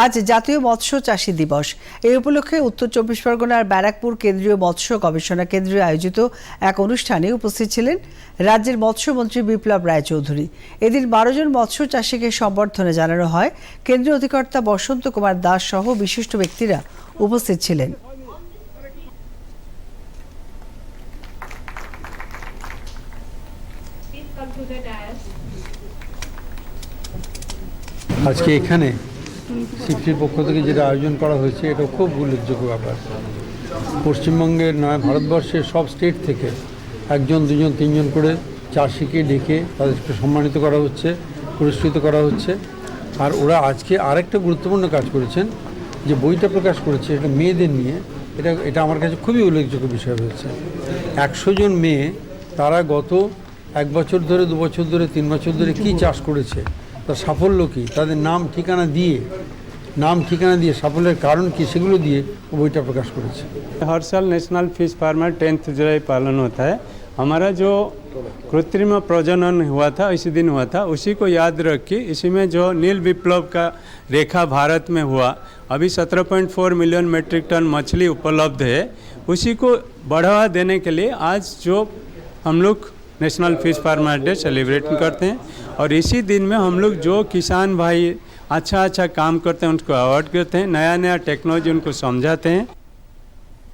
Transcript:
আজ জাতীয় মৎস্য চাষী দিবস। এই উপলক্ষে উত্তর চব্বিশ পরগনার ব্যারাকপুর কেন্দ্রীয় মৎস্য গবেষণা কেন্দ্রে আয়োজিত এক অনুষ্ঠানে উপস্থিত ছিলেন রাজ্যের মৎস্যমন্ত্রী বিপ্লব রায়চৌধুরী। এদিন বারো জন মৎস্য চাষীকে সম্বর্ধনা জানানো হয়। কেন্দ্রীয় অধিকর্তা বসন্ত কুমার দাস সহ বিশিষ্ট ব্যক্তিরা উপস্থিত ছিলেন. আজকে এখানে সিক্রির পক্ষ থেকে যেটা আয়োজন করা হয়েছে, এটা খুব উল্লেখযোগ্য ব্যাপার। পশ্চিমবঙ্গের নয়, ভারতবর্ষের সব স্টেট থেকে একজন, দুজন, তিনজন করে চাষিকে ডেকে তাদেরকে সম্মানিত করা হচ্ছে, পুরস্কৃত করা হচ্ছে। আর ওরা আজকে আরেকটা গুরুত্বপূর্ণ কাজ করেছেন, যে বইটা প্রকাশ করেছে, এটা মেয়েদের নিয়ে। এটা এটা আমার কাছে খুবই উল্লেখযোগ্য বিষয় হয়েছে। একশো জন মেয়ে, তারা গত এক বছর ধরে দু বছর ধরে তিন বছর ধরে কি চাষ করেছে তার সাফল্য কী তাদের নাম ঠিকানা দিয়ে নাম ঠিকানা দিয়ে সাফল্যের কারণ কী সেগুলো দিয়ে ও বইটা প্রকাশ করেছে हर साल national fish farmer tenth July पालन होता है हमारा जो कृत्रिम प्रजनन हुआ था इसी दिन हुआ था उसी को याद रख के इसी में जो नील विप्लव का रेखा भारत में हुआ अभी 17.4 मिलियन मेट्रिक टन मछली उपलब्ध है उसी को बढ़ावा देने के लिए आज जो हम लोग national fish farmer day celebrate करते हैं। और इसी दिन में हम लोग जो किसान भाई अच्छा अच्छा काम करते हैं, उनको अवार्ड करते हैं नया नया टेक्नोलॉजी उनको समझाते हैं।